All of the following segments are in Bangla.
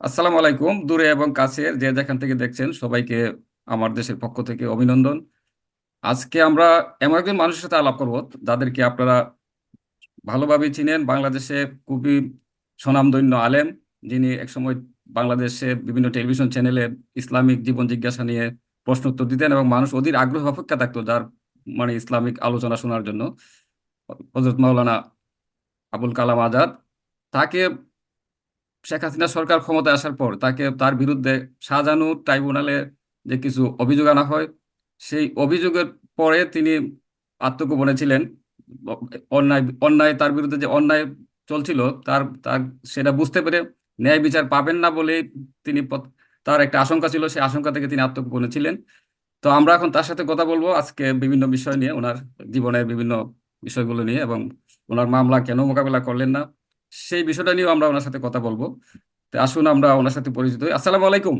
আসসালামু আলাইকুম, দূরে এবং কাছের যে যেখান থেকে দেখছেন সবাইকে আমার দেশের পক্ষ থেকে অভিনন্দন। আজকে আমরা এমন একজন মানুষের সাথে আলাপ করব যাদেরকে আপনারা ভালোভাবে চিনেন। বাংলাদেশে খুবই স্বনামধন্য আলেম, যিনি একসময় বাংলাদেশে বিভিন্ন টেলিভিশন চ্যানেলে ইসলামিক জীবন জিজ্ঞাসা নিয়ে প্রশ্ন উত্তর দিতেন এবং মানুষ অধীর আগ্রহ অপেক্ষা থাকতো যার মানে ইসলামিক আলোচনা শোনার জন্য। হযরত মাওলানা আবুল কালাম আজাদ, তাকে শেখ হাসিনা সরকার ক্ষমতায় আসার পর তাকে তার বিরুদ্ধে শাহজাহানু ট্রাইব্যুনালে যে কিছু অভিযোগ আনা হয়, সেই অভিযোগের পরে তিনি আত্মগোপনে ছিলেন। অন্যায় অন্যায় তার বিরুদ্ধে যে অন্যায় চলছিল তার তার সেটা বুঝতে পেরে ন্যায় বিচার পাবেন না বলে তিনি তার একটা আশঙ্কা ছিল, সেই আশঙ্কা থেকে তিনি আত্মগোপনে ছিলেন। তো আমরা এখন তার সাথে কথা বলব আজকে বিভিন্ন বিষয় নিয়ে, ওনার জীবনের বিভিন্ন বিষয়গুলো নিয়ে এবং ওনার মামলা কেন মোকাবেলা করলেন না সেই বিষয়টা নিয়েও আমরা ওনার সাথে কথা বলব। তো আসুন আমরা ওনার সাথে পরিচিত হই। আসসালামু আলাইকুম।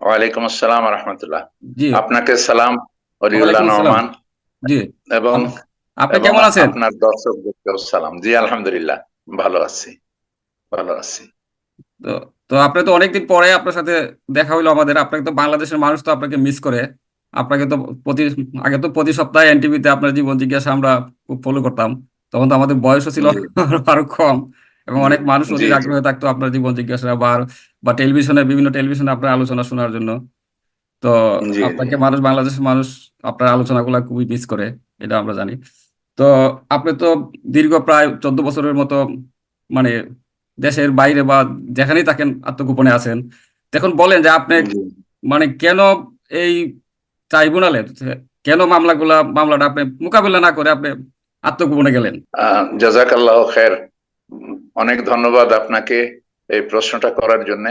ওয়ালাইকুম আসসালাম রহমতুল্লাহ জি। আপনাকে সালাম ওয়ালাইকুম নরমান জি। এবং আপনি কেমন আছেন? আপনার দর্শকদেরকেও সালাম। জি আলহামদুলিল্লাহ ভালো আছি ভালো আছি। তো তো আপনি তো অনেকদিন পরে আপনার সাথে দেখা হইল আমাদের। আপনাকে তো বাংলাদেশের মানুষ তো আপনাকে মিস করে। আপনাকে তো প্রতি আগে তো প্রতি সপ্তাহে এনটিভিতে আপনার জীবন জিজ্ঞাসা আমরা খুব ফলো করতাম। তখন তো আমাদের বয়সও ছিল আরও কম। এবং অনেক মানুষ জি আগ্রহে থাকতো আপনার জীবন জিজ্ঞাসা বা বা টেলিভিশনে বিভিন্ন টেলিভিশনে আপনার আলোচনা শোনার জন্য। তো আপনাকে মানুষ বাংলাদেশের মানুষ আপনার আলোচনাগুলো খুবই মিস করে এটা আমরা জানি। তো আপনি তো দীর্ঘ প্রায় চোদ্দ বছরের মতো মানে দেশের বাইরে বা যেখানেই থাকেন আত্মগোপনে আছেন। এখন বলেন যে আপনি মানে কেন এই ট্রাইব্যুনালে কেন মামলাগুলা মামলাটা আপনি মোকাবিলা না করে আপনি আত্মগোপনে গেলেন? আহ, জাজাকাল্লাহ খের অনেক ধন্যবাদ আপনাকে এই প্রশ্নটা করার জন্য।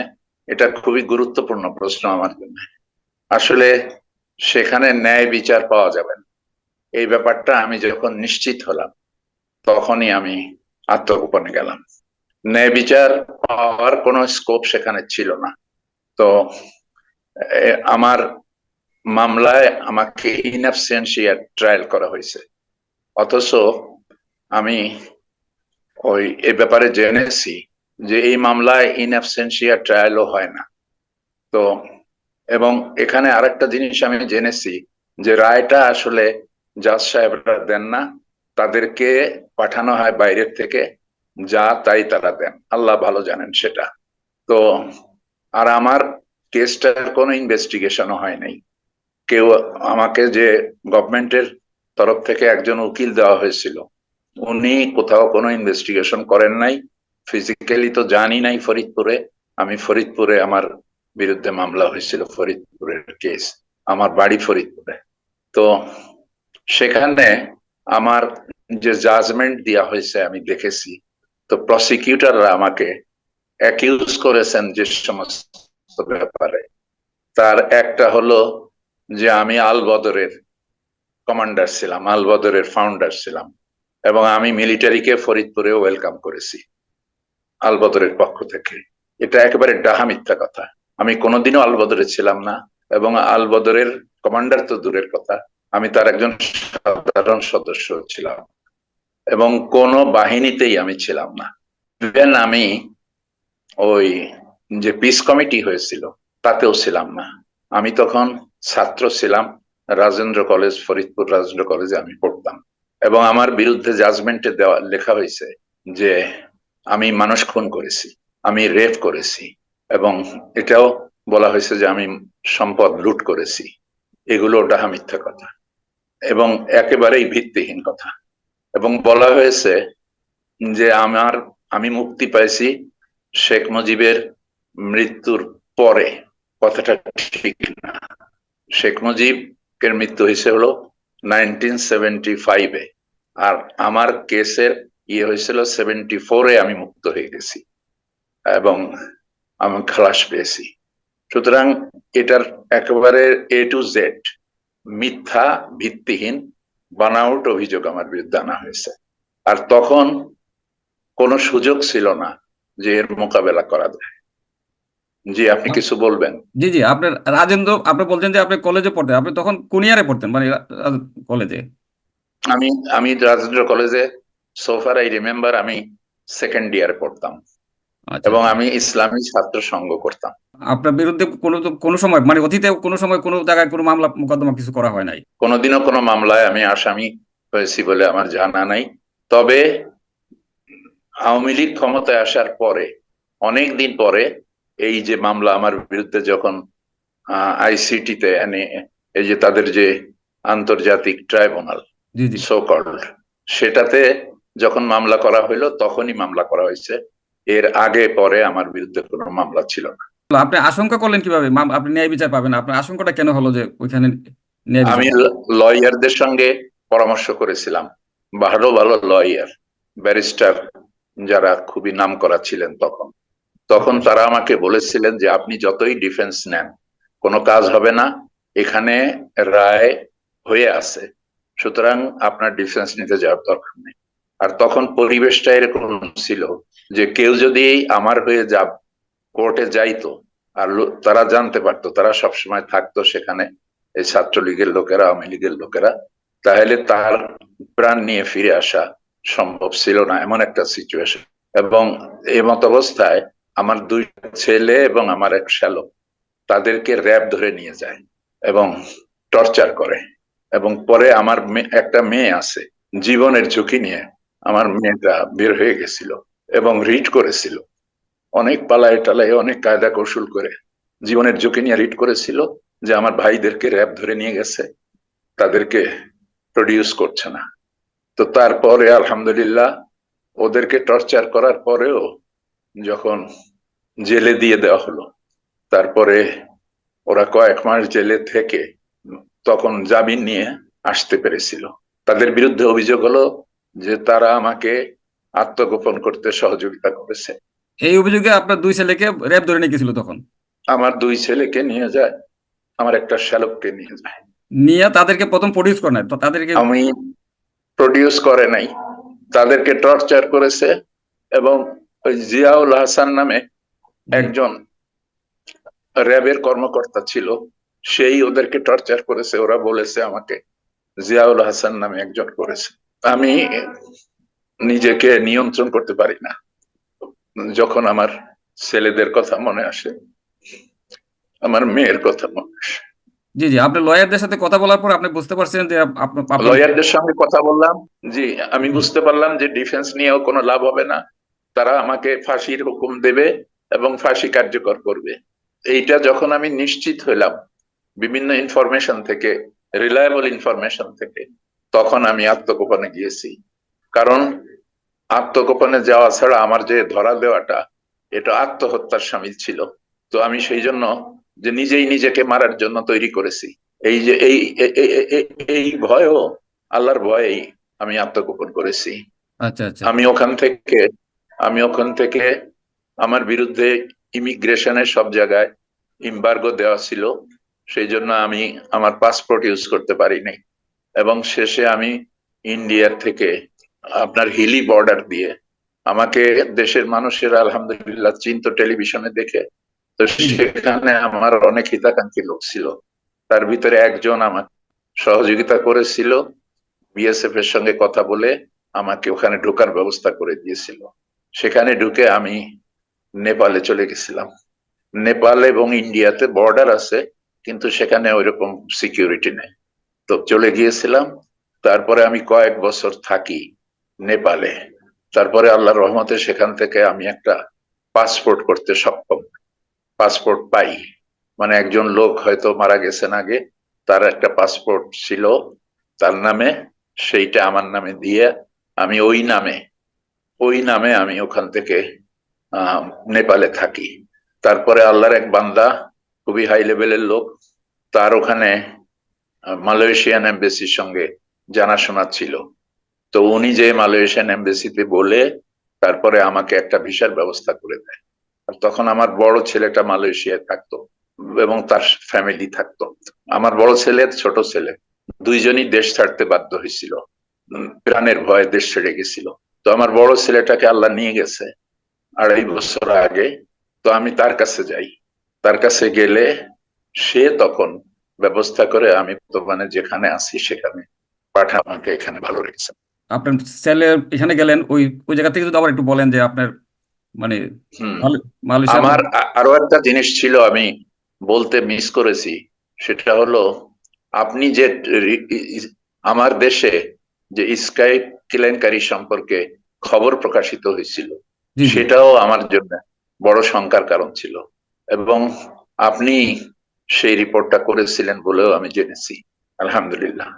এটা খুবই গুরুত্বপূর্ণ প্রশ্ন আমার জন্য। আসলে সেখানে ন্যায় বিচার পাওয়া যাবে না। এই ব্যাপারটা আমি যখন নিশ্চিত হলাম, তখনই আমি আত্মগোপনে গেলাম। ন্যায় বিচার পাওয়ার কোনো স্কোপ সেখানে ছিল না। তো আমার মামলায় আমাকে ইনঅ্যাবসেন্সিয়া ট্রায়াল করা হয়েছে। অথচ আমি ওই এ ব্যাপারে জেনেছি যে এই মামলায় ইনঅ্যাবসেন্সিয়া ট্রায়ালও হয় না। তো এবং এখানে আরেকটা জিনিস আমি জেনেছি যে রায়টা আসলে জাজ সাহেবরা দেন না, তাদেরকে পাঠানো হয় বাইরের থেকে, যা তাই তারা দেন। আল্লাহ ভালো জানেন সেটা। তো আর আমার কেসটার কোনো ইনভেস্টিগেশনও হয় নাই। কেউ আমাকে যে গভর্নমেন্টের তরফ থেকে একজন উকিল দেওয়া হয়েছিল উনি কোথাও কোনো ইনভেস্টিগেশন করেন নাই। ফিজিক্যালি তো জানি নাই ফরিদপুরে। আমি ফরিদপুরে আমার বিরুদ্ধে মামলা হয়েছিল, ফরিদপুরের কেস আমার বাড়ি ফরিদপুরে। তো সেখানে আমার যে জাজমেন্ট দেওয়া হয়েছে আমি দেখেছি। তো প্রসিকিউটররা আমাকে অ্যাকিউজ করেছেন যে সমস্ত ব্যাপারে। তার একটা হলো যে আমি আল বদরের কমান্ডার ছিলাম আল বদরের ফাউন্ডার ছিলাম। এবং আমি মিলিটারিকে ফরিদপুরে ওয়েলকাম করেছি, আলবদরের পক্ষ থেকে। এটা একেবারে ডাহা মিথ্যা কথা। আমি কোনোদিনও আল বদরে ছিলাম না এবং আলবদরের কমান্ডার তো দূরের কথা। আমি তার একজন সাধারণ সদস্য ছিলাম এবং কোন বাহিনীতেই আমি ছিলাম না। আমি ওই যে পিস কমিটি হয়েছিল, তাতেও ছিলাম না। আমি তখন ছাত্র ছিলাম, রাজেন্দ্র কলেজ ফরিদপুর রাজেন্দ্র কলেজে আমি পড়তাম। এবং আমার বিরুদ্ধে জাজমেন্টে দেওয়া, লেখা হয়েছে যে আমি মানুষ খুন করেছি, আমি রেপ করেছি এবং এটাও বলা হয়েছে যে আমি সম্পদ লুট করেছি। এগুলো ডাহা মিথ্যা কথা এবং একেবারেই ভিত্তিহীন কথা। এবং বলা হয়েছে যে আমার, আমি মুক্তি পাইছি শেখ মুজিবের মৃত্যুর পরে। কথাটা ঠিক না। শেখ মুজিবের মৃত্যু হয়েছে হলো নাইনটিন সেভেন্টি ফাইভে আর আমার কেসের ইয়ে হয়েছিল সেভেন্টি ফোরে আমি মুক্ত হয়ে গেছি এবং আমি খালাস পেয়েছি। সুতরাং এটার একেবারে এ টু জেড মিথ্যা, ভিত্তিহীন, বানাউট অভিযোগ আমার বিরুদ্ধে আনা হয়েছে। আর তখন কোনো সুযোগ ছিল না যে এর মোকাবেলা করা যায়। জি, আপনি কিছু বলবেন? জি জি, আপনার রাজেন্দ্র, আপনি বলছেন যে আপনি কলেজে পড়তেন, আপনি তখন কোন ইয়ারে পড়তেন মানে কলেজে? আমি আমি রাজেন্দ্র কলেজে সোফার আই রিমেম্বার আমি সেকেন্ড ইয়ার পড়তাম। আচ্ছা। এবং আমি ইসলামী ছাত্র সংঘ করতাম। আপনার বিরুদ্ধে কোনো কোনো সময় মানে অতীতে কোনো সময় কোনো জায়গায় কোনো মামলা মোকদ্দমা কিছু করা হয় নাই? কোনোদিনও কোনো মামলায় আমি আসামি হয়েছি বলে আমার জানা নাই। তবে আওয়ামী লীগ ক্ষমতায় আসার পরে অনেক দিন পরে এই যে মামলা আমার বিরুদ্ধে যখন আইসিটিতে এনে এই যে তাদের যে আন্তর্জাতিক ট্রাইব্যুনাল সো কল্ড সেটাতে যখন মামলা করা হইল তখনই মামলা করা হয়েছে এর আগে পরে আমার বিরুদ্ধে কোনো মামলা ছিল না। আপনি আশঙ্কা করলেন কীভাবে? আপনি ন্যায় বিচার পাবেন। আপনার আশঙ্কাটা কেন হলো যে ওইখানে আমি লয়ারদের সঙ্গে পরামর্শ করেছিলাম। ভালো ভালো লয়ার ব্যারিস্টার যারা খুবই নাম করা ছিলেন তখন। তখন তারা আমাকে বলেছিলেন যে আপনি যতই ডিফেন্স নেন কোনো কাজ হবে না। এখানে রায় হয়ে আছে। সুতরাং আপনার ডিফেন্স নিতে যাওয়ার দরকার নেই। আর তখন পরিবেশটা এরকম ছিল যে কেউ যদি আমার হয়ে যা কোর্টে যাইতো, আর তারা জানতে পারতো, তারা সবসময় থাকতো সেখানে এই ছাত্রলীগের লোকেরা, আওয়ামী লীগের লোকেরা, তাহলে তার প্রাণ নিয়ে ফিরে আসা সম্ভব ছিল না, এমন একটা সিচুয়েশন এবং এই মত অবস্থায় আমার দুই ছেলে এবং আমার এক শ্যালক তাদেরকে র্যাব ধরে নিয়ে যায় এবং টর্চার করে। এবং পরে আমার একটা মেয়ে আছে। জীবনের ঝুঁকি নিয়ে আমার মেয়েটা বের হয়ে গেছিল এবং রিট করেছিল। অনেক পালায় টালায়, অনেক কায়দা কৌশল করে জীবনের ঝুঁকি নিয়ে রিট করেছিল যে আমার ভাইদেরকে র্যাব ধরে নিয়ে গেছে, তাদেরকে প্রডিউস করছে না। তো তারপরে আলহামদুলিল্লাহ ওদেরকে টর্চার করার পরেও যখন জেলে দিয়ে দেওয়া হলো, তারপরে ওরা কয়েক মাস জেলে থেকে তখন জামিন নিয়ে আসতে পেরেছিল। তাদের বিরুদ্ধে অভিযোগ হলো যে তারা আমাকে আত্মগোপন করতে সহযোগিতা করেছে। এই অভিযোগে আপনার দুই ছেলেকে র্যাব ধরে নিয়ে গেছিল তখন? আমার দুই ছেলেকে নিয়ে যায় আমার একটা শ্যালককে নিয়ে যায়। নিয়ে তাদেরকে প্রথম প্রডিউস করে নাই তো তাদেরকে আমি প্রডিউস করে নাই। তাদেরকে টর্চার করেছে এবং ওই জিয়াউল হাসান নামে একজন র্যাবের কর্মকর্তা ছিল। সেই ওদেরকে টর্চার করেছে ওরা বলেছে আমাকে জিয়াউল হাসান নামে একজন করেছে। আমি নিজেকে নিয়ন্ত্রণ করতে পারি না। যখন আমার ছেলেদের কথা মনে আসে আমার মেয়ের কথা মনে আসে। জি জি আপনি লয়ারদের সাথে কথা বলার পর আপনি বুঝতে পারছেন যে লয়ারদের সঙ্গে কথা বললাম জি আমি বুঝতে পারলাম যে ডিফেন্স নিয়েও কোনো লাভ হবে না। তারা আমাকে ফাঁসির হুকুম দেবে এবং ফাঁসি কার্যকর করবে। এইটা যখন আমি নিশ্চিত হইলাম বিভিন্ন ইনফরমেশন থেকে রিলায়েবল ইনফরমেশন থেকে তখন আমি আত্মগোপনে গিয়েছি। কারণ আত্মগোপনে যাওয়া ছাড়া আমার যে ধরা দেওয়াটা এটা আত্মহত্যার সামিল ছিল। তো আমি সেই জন্য যে নিজেই নিজেকে মারার জন্য তৈরি করেছি। এই যে এই এই ভয়ও আল্লাহর ভয়েই আমি আত্মগোপন করেছি। আচ্ছা আচ্ছা। আমি ওখান থেকে আমি ওখান থেকে আমার বিরুদ্ধে ইমিগ্রেশনের সব জায়গায় ইম্বার্গো দেওয়া ছিল। সেই জন্য আমি আমার পাসপোর্ট ইউজ করতে পারিনি। এবং শেষে আমি ইন্ডিয়ার থেকে আপনার হিলি বর্ডার দিয়ে আমাকে দেশের মানুষের আলহামদুলিল্লাহ চিন্ত টেলিভিশনে দেখে, তো সেখানে আমার অনেক হিতাকাঙ্ক্ষী লোক ছিল। তার ভিতরে একজন আমার সহযোগিতা করেছিল বিএসএফ এর সঙ্গে কথা বলে আমাকে ওখানে ঢোকার ব্যবস্থা করে দিয়েছিল। সেখানে ঢুকে আমি নেপালে চলে গেছিলাম। নেপাল এবং ইন্ডিয়াতে বর্ডার আছে কিন্তু সেখানে ওইরকম সিকিউরিটি নেই। তো চলে গিয়েছিলাম, তারপরে আমি কয়েক বছর থাকি নেপালে। তারপরে আল্লাহর রহমতে সেখান থেকে আমি একটা পাসপোর্ট করতে সক্ষম। পাসপোর্ট পাই। মানে একজন লোক হয়তো মারা গেছেন আগে, তার একটা পাসপোর্ট ছিল তার নামে, সেইটা আমার নামে দিয়ে আমি ওই নামে ওই নামে আমি ওখান থেকে নেপালে থাকি। তারপরে আল্লাহর এক বান্দা খুবই হাই লেভেলের লোক। তার ওখানে মালয়েশিয়ান এমবেসির সঙ্গে জানাশোনা ছিল। তো উনি যে মালয়েশিয়ান এমবেসিতে বলে তারপরে আমাকে একটা ভিসার ব্যবস্থা করে দেয়। আর তখন আমার বড় ছেলেটা মালয়েশিয়ায় থাকতো এবং তার ফ্যামিলি থাকতো। আমার বড় ছেলে, ছোট ছেলে, দুইজনই দেশ ছাড়তে বাধ্য হয়েছিল। প্রাণের ভয়ে দেশ ছেড়ে গেছিল। তো আমার বড় ছেলেটাকে আল্লাহ নিয়ে গেছে আড়াই বছর আগে। তো আমি তার কাছে যাই। তার কাছে গেলে সে তখন ব্যবস্থা করে আমি বর্তমানে যেখানে আছি সেখানে পাঠা আমাকে এখানে ভালো রেখেছে। আপনার ছেলে এখানে গেলেন ওই ওই জায়গা থেকে যদি আবার একটু বলেন যে আপনার মানে আমার আরও একটা জিনিস ছিল আমি বলতে মিস করেছি সেটা হলো আপনি যে আমার দেশে যে স্কাই কেলেঙ্কারি সম্পর্কে খবর প্রকাশিত হয়েছিল সেটাও আমার জন্য বড় শঙ্কার কারণ ছিল। এবং আপনি সেই রিপোর্টটা করেছিলেন বলেও আমি জেনেছি আলহামদুলিল্লাহ।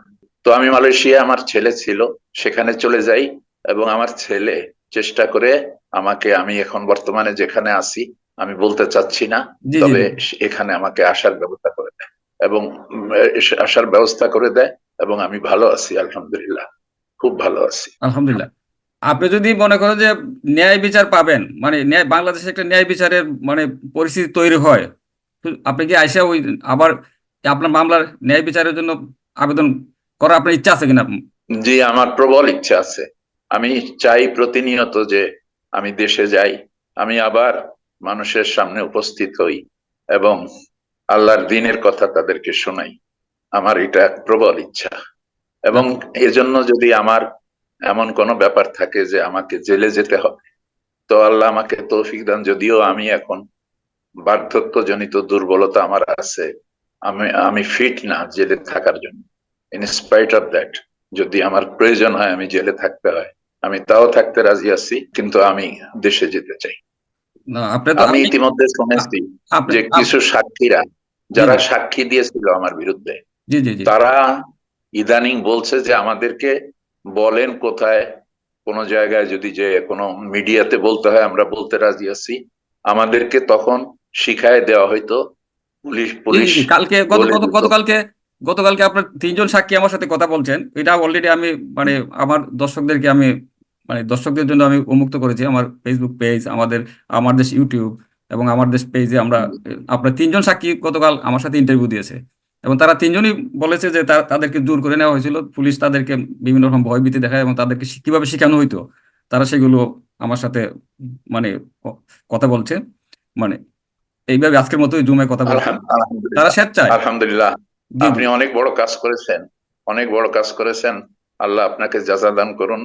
তো আমি মালয়েশিয়া আমার ছেলে ছিল সেখানে চলে যাই এবং আমার ছেলে চেষ্টা করে আমাকে আমি এখন বর্তমানে যেখানে আছি আমি বলতে চাচ্ছি না তবে এখানে আমাকে আসার ব্যবস্থা করে দেয় এবং আসার ব্যবস্থা করে দেয় এবং আমি ভালো আছি আলহামদুলিল্লাহ খুব ভালো আছি। আলহামদুলিল্লাহ। আপনি যদি মনে করেন যে ন্যায় বিচার পাবেন মানে ন্যায়, বাংলাদেশে একটা ন্যায় বিচারের মানে পরিস্থিতি তৈরি হয় আপনি কি আইসা ওই আবার আপনার মামলার ন্যায় বিচারের জন্য আবেদন করার আপনার ইচ্ছা আছে কিনা? জি, আমার প্রবল ইচ্ছা আছে। আমি চাই প্রতিনিয়ত যে আমি দেশে যাই, আমি আবার মানুষের সামনে উপস্থিত হই এবং আল্লাহর দিনের কথা তাদেরকে শোনাই। আমার এটা প্রবল ইচ্ছা। এবং এজন্য যদি আমার এমন কোনো ব্যাপার থাকে যে আমাকে জেলে যেতে হবে। তো আল্লাহ আমাকে তৌফিক দান যদিও আমি এখন বার্ধক্যজনিত দুর্বলতা আমার আছে আমি আমি ফিট না জেলে থাকার জন্য। ইন স্পাইট অফ দ্যাট যদি আমার প্রয়োজন হয় আমি জেলে থাকতে হয়। আমি তাও থাকতে রাজি আছি কিন্তু আমি দেশে যেতে চাই। আমি ইতিমধ্যে শুনেছি যে কিছু সাক্ষীরা যারা সাক্ষী দিয়েছিল আমার বিরুদ্ধে তারা ইদানিং বলছে যে আমাদেরকে বলেন কোথায় কোন জায়গায় যদি যে কোনো মিডিয়াতে বলতে হয় আমরা বলতে রাজি আছি। আমাদেরকে তখন শিখায় দেওয়া হয়তো পুলিশ পুলিশ কালকে গত গত গতকালকে গতকালকে আপনার তিনজন সাক্ষী আমার সাথে কথা বলছেন। এটা অলরেডি আমি মানে আমার দর্শকদেরকে আমি মানে দর্শকদের জন্য আমি উন্মুক্ত করেছি। আমার ফেসবুক পেজ আমাদের আমার দেশ ইউটিউব এবং আমার দেশ পেজে আমরা আপনার তিনজন সাক্ষী গতকাল আমার সাথে ইন্টারভিউ দিয়েছে। এবং তারা তিনজনই বলেছে যে তাদেরকে দূর করে নেওয়া হয়েছিল। পুলিশ তাদেরকে বিভিন্ন রকম ভয়ভীতি দেখায় এবং তাদেরকে কীভাবে শেখানো হইতো তারা সেগুলো আমার সাথে মানে কথা বলছে। মানে এইভাবে আজকের মতোই জুমে কথা বলছে তারা আলহামদুলিল্লাহ। স্বেচ্ছায়। আলহামদুলিল্লাহ। আপনি অনেক বড় কাজ করেছেন অনেক বড় কাজ করেছেন। আল্লাহ আপনাকে যাজা দান করুন।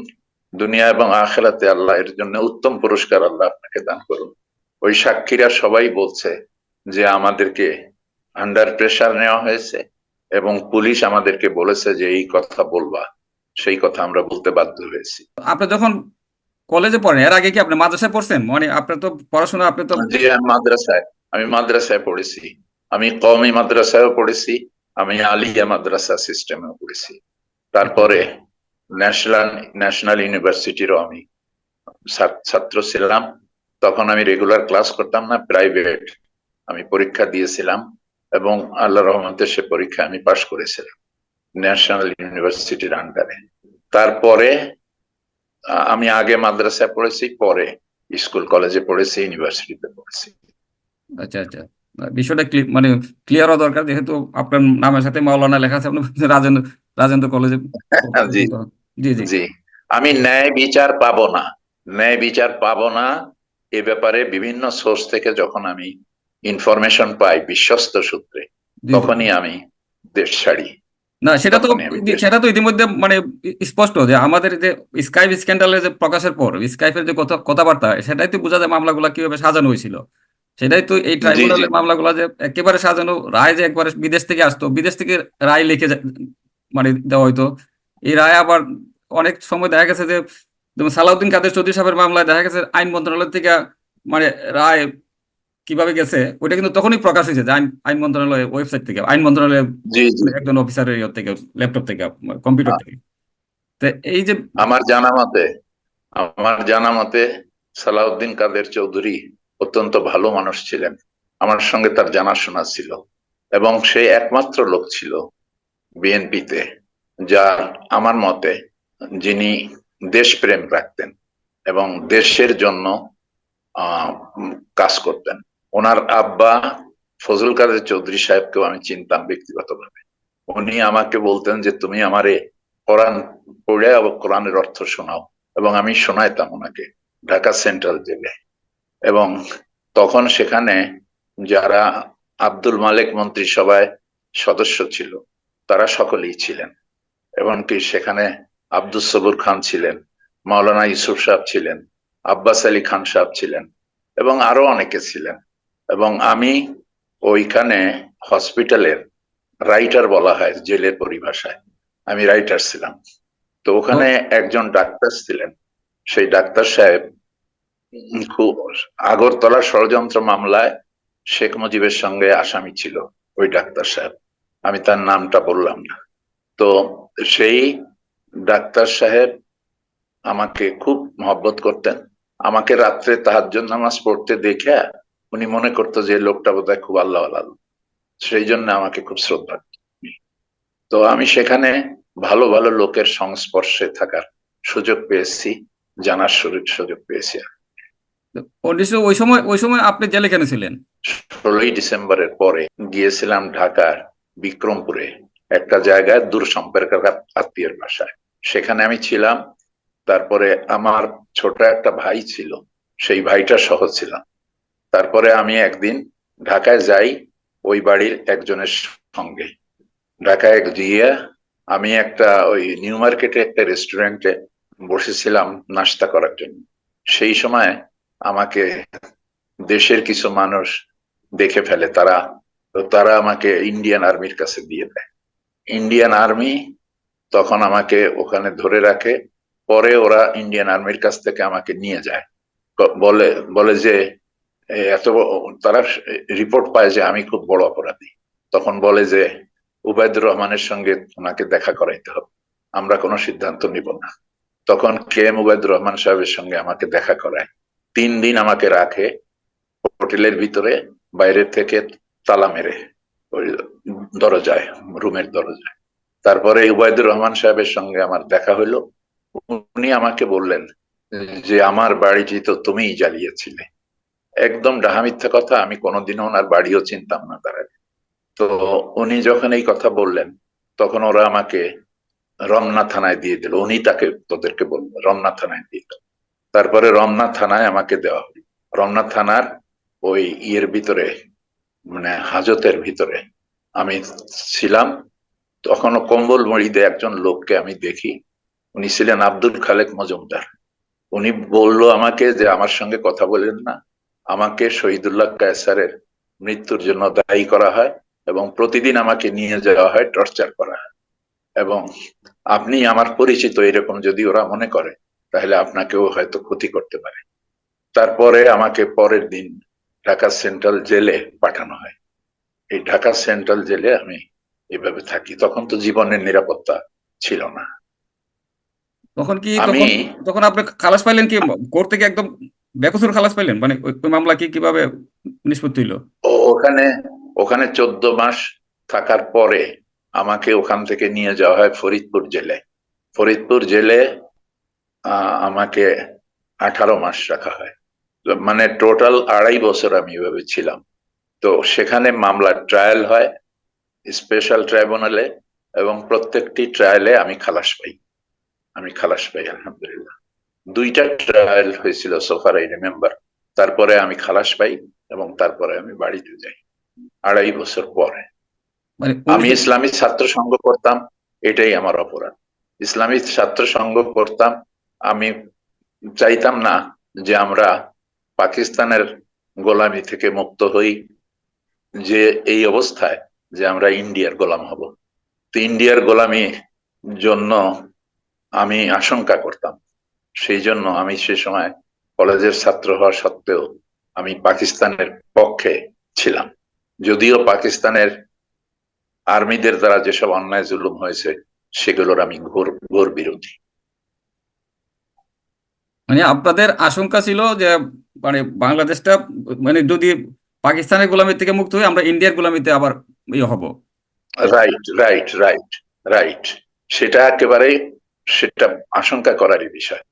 দুনিয়া এবং আখেরাতে আল্লাহ এর জন্য উত্তম পুরস্কার আল্লাহ আপনাকে দান করুন। ওই সাক্ষীরা সবাই বলছে যে আমাদেরকে আন্ডার প্রেসার নেওয়া হয়েছে এবং পুলিশ আমাদেরকে বলেছে যে এই কথা বলবা সেই কথা আমরা বলতে বাধ্য হয়েছি। আপনি যখন কলেজে পড়েন এর আগে কি আপনি মাদ্রাসায় পড়ছেন? মানে আপনার তো পড়াশোনা আপনি তো জি আমি মাদ্রাসায় আমি মাদ্রাসায় পড়েছি। আমি কওমি মাদ্রাসায়ও পড়েছি আমি আলিয়া মাদ্রাসা সিস্টেমেও পড়েছি। তারপরে ন্যাশনাল ন্যাশনাল ইউনিভার্সিটিরও আমি ছাত্র ছিলাম। তখন আমি রেগুলার ক্লাস করতাম না প্রাইভেট আমি পরীক্ষা দিয়েছিলাম। এবং আল্লাহ রহমতে সে পরীক্ষা আমি পাশ করেছিলাম ন্যাশনাল ইউনিভার্সিটির আন্ডারে তারপরে আমি আগে মাদ্রাসায় পড়েছি পরে স্কুল কলেজে পড়েছি ইউনিভার্সিটিতে পড়েছি। আচ্ছা আচ্ছা। বিষয়টা মানে ক্লিয়ার হওয়া দরকার যেহেতু আপনার নামের সাথে মাওলানা লেখা আছে আপনি রাজেন্দ্র রাজেন্দ্র কলেজে জি। জি জি। জি। আমি ন্যায় বিচার পাবো না। ন্যায় বিচার পাবো না এ ব্যাপারে বিভিন্ন সোর্স থেকে যখন আমি ইনফরমেশন পাই বিশ্বস্ত সূত্রে। তখনই আমি দেশ ছাড়ি। না সেটা তো সেটা তো ইতিমধ্যে মানে স্পষ্ট যে আমাদের যে স্কাইপ স্ক্যান্ডালের যে প্রকাশের পর স্কাইপের যে কথা কথাবার্তা সেটাই তো বোঝা যায় মামলাগুলো কীভাবে সাজানো হয়েছিল। সেটাই তো এই ট্রাইব্যুনালের মামলাগুলো যে একেবারে সাজানো রায় যে একবারে বিদেশ থেকে আসতো বিদেশ থেকে রায় লিখে মানে দেওয়া হইতো। এই রায় আবার অনেক সময় দেখা গেছে যে যেমন সালাউদ্দিন কাদের চৌধুরী সাহেবের মামলায় দেখা গেছে আইন মন্ত্রণালয় থেকে মানে রায় কীভাবে গেছে ওইটা কিন্তু তখনই প্রকাশ হয়েছে যে আইন আইন মন্ত্রণালয়ের ওয়েবসাইট থেকে আইন মন্ত্রণালয়ের জি একজন অফিসারের ইয়ে থেকে ল্যাপটপ থেকে কম্পিউটার থেকে। তো এই যে আমার জানা মতে আমার জানা মতে সালাউদ্দিন কাদের চৌধুরী অত্যন্ত ভালো মানুষ ছিলেন। আমার সঙ্গে তার জানাশোনা ছিল এবং সে একমাত্র লোক ছিল বিএনপিতে যার আমার মতে যিনি দেশপ্রেম রাখতেন এবং দেশের জন্য আহ কাজ করতেন। ওনার আব্বা ফজল কাদের চৌধুরী সাহেবকেও আমি চিনতাম ব্যক্তিগতভাবে। উনি আমাকে বলতেন যে, তুমি আমারে কোরআন পড়ে কোরআনের অর্থ শোনাও। এবং আমি শোনাইতাম ওনাকে ঢাকা সেন্ট্রাল জেলে। এবং তখন সেখানে যারা আব্দুল মালিক মন্ত্রিসভায় সদস্য ছিল, তারা সকলেই ছিলেন। এমনকি সেখানে আব্দুল সবুর খান ছিলেন, মাওলানা ইউসুফ সাহেব ছিলেন, আব্বাস আলী খান সাহেব ছিলেন, এবং আরও অনেকে ছিলেন। এবং আমি ওইখানে হসপিটালের রাইটার বলা হয়, জেলের পরিভাষায়। আমি রাইটার ছিলাম। তো ওখানে একজন ডাক্তার ছিলেন। সেই ডাক্তার সাহেব খুব আগরতলা ষড়যন্ত্র মামলায় শেখ মুজিবের সঙ্গে আসামি ছিল ওই ডাক্তার সাহেব। আমি তার নামটা বললাম না। তো সেই ডাক্তার সাহেব আমাকে খুব মহব্বত করতেন। আমাকে রাত্রে তাহাজ্জুদ নামাজ পড়তে দেখে উনি মনে করতো যে লোকটা বোধহয় খুব আল্লাহ আল্লাহ সেই জন্য আমাকে খুব শ্রদ্ধা তো আমি সেখানে ভালো ভালো লোকের সংস্পর্শে থাকার সুযোগ পেয়েছি জানার সুযোগ সুযোগ পেয়েছি ওই সময় ওই সময় আপনি জেলে কেন ছিলেন? ষোলোই ডিসেম্বরের পরে গিয়েছিলাম ঢাকার বিক্রমপুরে একটা জায়গায় দূর সম্পর্কের আত্মীয়ের বাসায়। সেখানে আমি ছিলাম। তারপরে আমার ছোট একটা ভাই ছিল সেই ভাইটা সহ ছিলাম। তারপরে আমি একদিন ঢাকায় যাই ওই বাড়ির একজনের সঙ্গে। ঢাকায় গিয়ে আমি একটা ওই নিউ মার্কেটে একটা রেস্টুরেন্টে বসেছিলাম নাস্তা করার জন্য। সেই সময় আমাকে দেশের কিছু মানুষ দেখে ফেলে। তারা তো তারা আমাকে ইন্ডিয়ান আর্মির কাছে দিয়ে দেয়। ইন্ডিয়ান আর্মি তখন আমাকে ওখানে ধরে রাখে। পরে ওরা ইন্ডিয়ান আর্মির কাছ থেকে আমাকে নিয়ে যায়। বলে বলে যে এত তারা রিপোর্ট পায় যে আমি খুব বড় অপরাধী। তখন বলে যে, উবায়দুর রহমানের সঙ্গে ওনাকে দেখা করাইতে হবে। আমরা কোনো সিদ্ধান্ত নিব না। তখন কে এম উবায়দুর রহমান সাহেবের সঙ্গে আমাকে দেখা করায়? তিন দিন আমাকে রাখে, হোটেলের ভিতরে, বাইরে থেকে তালা মেরে, ওই দরজায়, রুমের দরজায়। তারপরে উবায়দুর রহমান সাহেবের সঙ্গে আমার দেখা হলো উনি আমাকে বললেন যে, আমার বাড়িটি তো তুমিই জ্বালিয়েছিলে একদম ডাহা মিথ্যা কথা, আমি কোনোদিনও ওনার বাড়িও চিনতাম না তার আগে। তো উনি যখন এই কথা বললেন, তখন ওরা আমাকে রমনা থানায় দিয়ে দিল। উনি তাকে, তোদেরকে বলল রমনা থানায় দিয়ে দিল। তারপরে রমনা থানায় আমাকে দেওয়া হলো। রমনা থানার ওই ইয়ের ভিতরে মানে হাজতের ভিতরে আমি ছিলাম। তখনও কম্বল মরিদে একজন লোককে আমি দেখি। উনি ছিলেন আব্দুল খালেক মজুমদার। উনি বলল আমাকে যে আমার সঙ্গে কথা বলেন না। আমাকে শহীদুল্লাহ কায়সারের মৃত্যুর জন্য দায়ী করা হয় এবং প্রতিদিন আমাকে নিয়ে যাওয়া হয় টর্চার করা হয়। এবং আপনি আমার পরিচিত এরকম যদি ওরা মনে করে তাহলে আপনাকেও হয়তো ক্ষতি করতে পারে। তারপরে আমাকে পরের দিন ঢাকা সেন্ট্রাল জেলে পাঠানো হয়। এই ঢাকা সেন্ট্রাল জেলে আমি এভাবে থাকি। তখন তো জীবনের নিরাপত্তা ছিল না। তখন কি আমি তখন আপনি খালাস পাইলেন কি? কোর্ট থেকে একদম বেকসুর খালাস পাইলেন? মানে ওই মামলা কি কীভাবে নিষ্পত্তি ওখানে ওখানে চোদ্দ মাস থাকার পরে আমাকে ওখান থেকে নিয়ে যাওয়া হয় ফরিদপুর জেলে। ফরিদপুর জেলে আমাকে আঠারো মাস রাখা হয়। মানে টোটাল আড়াই বছর আমি এভাবে ছিলাম। তো সেখানে মামলার ট্রায়াল হয়, স্পেশাল ট্রাইব্যুনালে, এবং প্রত্যেকটি ট্রায়ালে আমি খালাস পাই। আমি খালাস পাই, আলহামদুলিল্লাহ। দুইটা ট্রায়াল হয়েছিল সোফার আই রিমেম্বার তারপরে আমি খালাস পাই এবং তারপরে আমি বাড়িতে যাই আড়াই বছর পরে। মানে আমি ইসলামী ছাত্র সংঘ করতাম এটাই আমার অপরাধ। ইসলামী ছাত্র সংঘ করতাম আমি চাইতাম না যে আমরা পাকিস্তানের গোলামি থেকে মুক্ত হই যে এই অবস্থায় যে আমরা ইন্ডিয়ার গোলাম হব। তো ইন্ডিয়ার গোলামি জন্য আমি আশঙ্কা করতাম। সেই জন্য আমি সে সময় কলেজের ছাত্র হওয়া সত্ত্বেও আমি পাকিস্তানের পক্ষে ছিলাম। যদিও পাকিস্তানের আর্মিদের দ্বারা যেসব অন্যায় জুলুম হয়েছে সেগুলোর আমি ঘোর ঘোর বিরোধী। মানে আপনাদের আশঙ্কা ছিল যে মানে বাংলাদেশটা মানে যদি পাকিস্তানের গোলামি থেকে মুক্ত হয়ে আমরা ইন্ডিয়ার গোলামিতে আবার ইয়ে হব। রাইট রাইট রাইট রাইট সেটা একেবারে সেটা আশঙ্কা করারই বিষয়।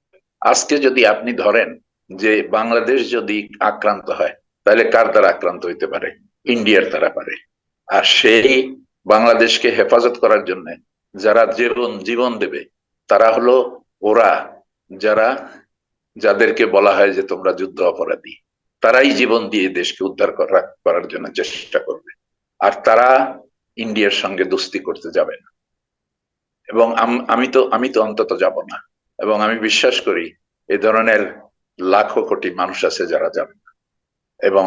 আজকে যদি আপনি ধরেন যে বাংলাদেশ যদি আক্রান্ত হয়, তাহলে কার দ্বারা আক্রান্ত হইতে পারে? ইন্ডিয়ার দ্বারা পারে। আর সেই বাংলাদেশকে হেফাজত করার জন্য যারা জীবন জীবন দেবে, তারা হলো ওরা, যারা, যাদেরকে বলা হয় যে তোমরা যুদ্ধ অপরাধী, তারাই জীবন দিয়ে দেশকে উদ্ধার করার জন্য চেষ্টা করবে। আর তারা ইন্ডিয়ার সঙ্গে দোস্তি করতে যাবে না। এবং আম- তো, আমি তো অন্তত যাব না। এবং আমি বিশ্বাস করি এ ধরনের লাখো কোটি মানুষ আছে যারা যাবে এবং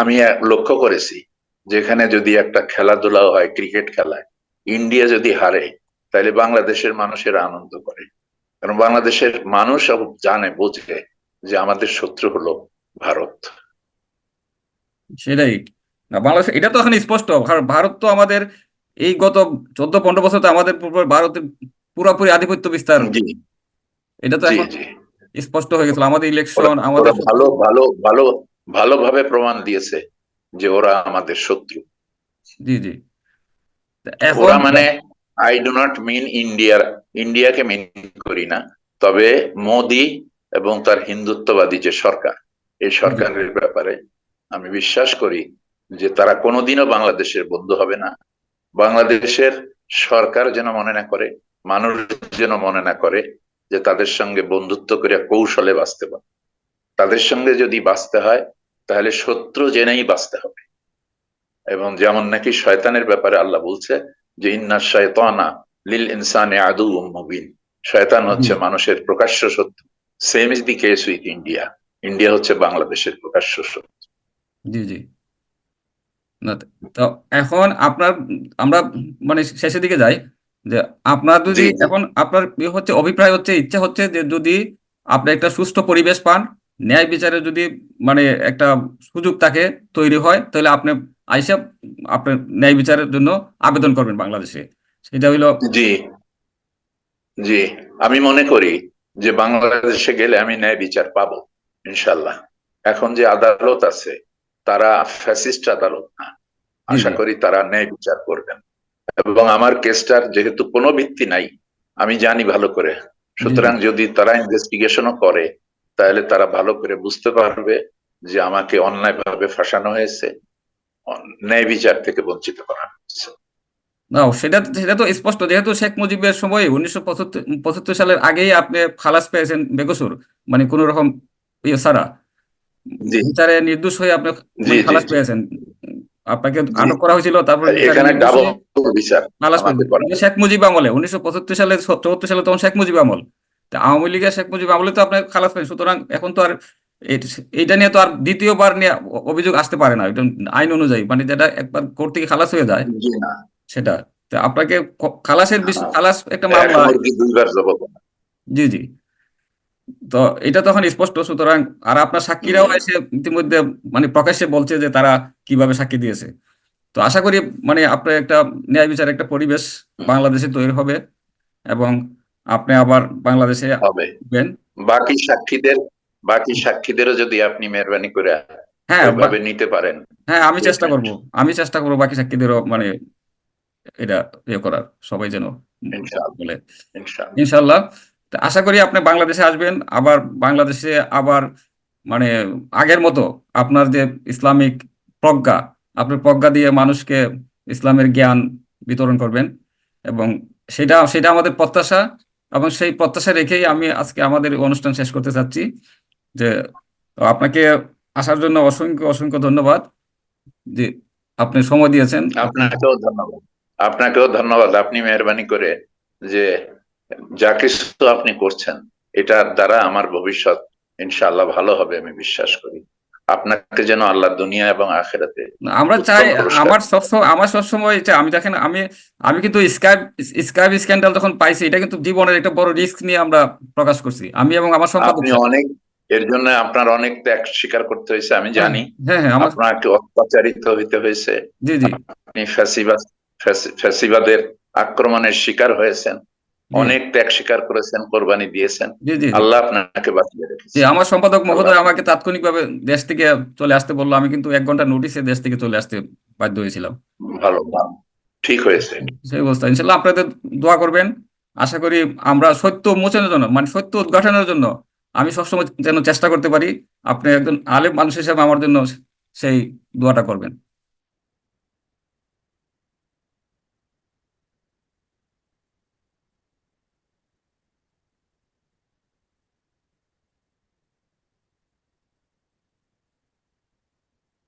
আমি লক্ষ্য করেছি যেখানে যদি একটা খেলাধুলা হয়, ক্রিকেট খেলায়, ইন্ডিয়া যদি হারে, তাহলে বাংলাদেশের মানুষেরা আনন্দ করে। কারণ বাংলাদেশের মানুষ জানে, বোঝে যে আমাদের শত্রু হলো ভারত। সেটাই। বাংলাদেশ, এটা তো এখন স্পষ্ট ভারত তো আমাদের এই গত চোদ্দ পনেরো বছর তো আমাদের ভারতের পুরোপুরি আধিপত্য বিস্তার। এটা তো এখন স্পষ্ট হয়ে গেছিল। আমাদের ইলেকশন আমাদের ভালো ভালো ভালো ভালোভাবে প্রমাণ দিয়েছে যে ওরা আমাদের শত্রু। জি জি। ওরা মানে আই ডু নট মিন ইন্ডিয়ার ইন্ডিয়াকে মিন করি না। তবে মোদি এবং তার হিন্দুত্ববাদী যে সরকার এই সরকারের ব্যাপারে আমি বিশ্বাস করি যে তারা কোনোদিনও বাংলাদেশের বন্ধু হবে না। বাংলাদেশের সরকার যেন মনে না করে মানুষ যেন মনে না করে যে তাদের সঙ্গে বন্ধুত্ব করে কৌশলে বাঁচতে পারে। তাদের সঙ্গে যদি বাঁচতে হয় তাহলে শত্রু জেনেই বাঁচতে হবে। এবং যেমন নাকি শয়তানের ব্যাপারে আল্লাহ বলছে যে ইন্না শয়তানা লিল ইনসানে আদু মুবিন। শয়তান হচ্ছে মানুষের প্রকাশ্য শত্রু। Same is the case with India India হচ্ছে বাংলাদেশের প্রকাশ্য শত্রু। জি জি। তো- এখন আপনার আমরা মানে শেষের দিকে যাই। যে আপনার যদি। এখন আপনার হচ্ছে অভিপ্রায় হচ্ছে ইচ্ছা হচ্ছে যে যদি আপনি একটা সুষ্ঠু পরিবেশ পান ন্যায় বিচারে যদি মানে একটা সুযোগ তাকে তৈরি হয় তাহলে আপনি আইসা আপনার ন্যায় বিচারের জন্য আবেদন করবেন বাংলাদেশে। সেটা হইল জি। জি আমি মনে করি যে বাংলাদেশে গেলে আমি ন্যায় বিচার পাবো ইনশাল্লাহ এখন যে আদালত আছে তারা ফ্যাসিস্ট আদালত না। আশা করি তারা ন্যায় বিচার করবেন। এবং আমার কেসটার যেহেতু কোনো ভিত্তি নাই আমি জানি ভালো করে। সুতরাং যদি তারা ইনভেস্টিগেশনও করে তাহলে তারা ভালো করে বুঝতে পারবে যে আমাকে অন্যায় ভাবে ফাঁসানো হয়েছে ন্যায় বিচার থেকে বঞ্চিত করা হয়েছে। না সেটা সেটা তো স্পষ্ট। যেহেতু শেখ মুজিবের সময় উনিশশো পঁচাত্তর সালের আগেই আপনি খালাস পেয়েছেন বেকসুর মানে কোন রকম ইয়ে ছাড়া। বিচারে নির্দোষ হয়ে আপনি খালাস পেয়েছেন। আপনাকে আটক করা হয়েছিল তারপর এখানে ডাবল বিচার। শেখ মুজিব আমলে উনিশশো পঁচাত্তর সালে চৌহত্তর সালে তখন শেখ মুজিব আমল। তা আওয়ামী লীগের শেখ মুজিব আমলে তো আপনি খালাস পেয়েছেন সুতরাং এখন তো আর এট- এইটা নিয়ে তো আর দ্বিতীয়বার নিয়ে অভিযোগ আসতে পারে না। এটা আইন অনুযায়ী মানে যেটা একবার কোর্ট থেকে খালাস হয়ে যায় সেটা। তো আপনাকে খালাসের হ্যাঁ। খালাস একটা এক মামলা জি জি। তো এটা তখন স্পষ্ট। সুতরাং আর আপনার সাক্ষীরাও এসে ইতিমধ্যে মানে প্রকাশ্যে বলছে যে তারা কীভাবে সাক্ষী দিয়েছে। তো আশা করি মানে আপনার একটা ন্যায় বিচার একটা পরিবেশ বাংলাদেশে তৈরি হবে এবং আপনি আবার বাংলাদেশে বাকি সাক্ষীদের বাকি সাক্ষীদেরও যদি আপনি মেহরবানি করে হ্যাঁ নিতে পারেন। হ্যাঁ আমি চেষ্টা করব। আমি চেষ্টা করব বাকি সাক্ষীদেরও মানে এটা ইয়ে করার। সবাই যেন ইনশাআল্লাহ। বলে। ইনশাল্লাহ আশা করি আপনি বাংলাদেশে আসবেন, আবার বাংলাদেশে আবার মানে আগের মতো আপনার যে ইসলামিক প্রজ্ঞা আপনার প্রজ্ঞা দিয়ে মানুষকে ইসলামের জ্ঞান বিতরণ করবেন এবং সেটা সেটা আমাদের প্রত্যাশা এবং সেই প্রত্যাশা রেখেই আমি আজকে আমাদের অনুষ্ঠান শেষ করতে চাচ্ছি। যে আপনাকে আসার জন্য অসংখ্য অসংখ্য ধন্যবাদ যে আপনি সময় দিয়েছেন। আপনাকেও ধন্যবাদ। আপনাকেও ধন্যবাদ। আপনি মেহরবানি করে যে যা কিছু আপনি করছেন এটার দ্বারা আমার ভবিষ্যৎ ইনশাআল্লাহ ভালো হবে আমি বিশ্বাস করি। আপনাকে যেন আল্লাহ দুনিয়া এবং আখেরাতে আমরা চাই আমার সবসময় আমার সবসময় চাই আমি দেখেন আমি আমি কিন্তু স্কাইপ স্কাইপ স্ক্যান্ডাল যখন পাইছি এটা কিন্তু জীবনের একটা বড় রিস্ক নিয়ে আমরা প্রকাশ করছি। আমি এবং আমার সম্পাদক আপনি অনেক এর জন্য আপনার অনেক ত্যাগ স্বীকার করতে হয়েছে আমি জানি। হ্যাঁ হ্যাঁ আমার আপনাকে অত্যাচারিত হইতে হয়েছে। জি জি। আপনি ফ্যাসিবাদ ফ্যাসিবাদের আক্রমণের শিকার হয়েছেন। অনেক ত্যাগ স্বীকার করেছেন কোরবানি দিয়েছেন। জি জি জি। আল্লাহ আপনাকে বাঁচিয়ে রেখেছে। আমার সম্পাদক মহোদয় আমাকে তাৎক্ষণিকভাবে দেশ থেকে চলে আসতে বলল। আমি কিন্তু এক ঘণ্টা নোটিশে দেশ থেকে চলে আসতে বাধ্য হয়েছিলাম। ভালো। ঠিক হয়েছে। সেই অবস্থা। ইনশাল্লাহ আপনাদের দোয়া করবেন। আশা করি আমরা সত্য উন্মোচনের জন্য মানে সত্য উদ্ঘাটনের জন্য আমি সবসময় যেন চেষ্টা করতে পারি। আপনি একজন আলেম মানুষ হিসেবে আমার জন্য সেই দোয়াটা করবেন।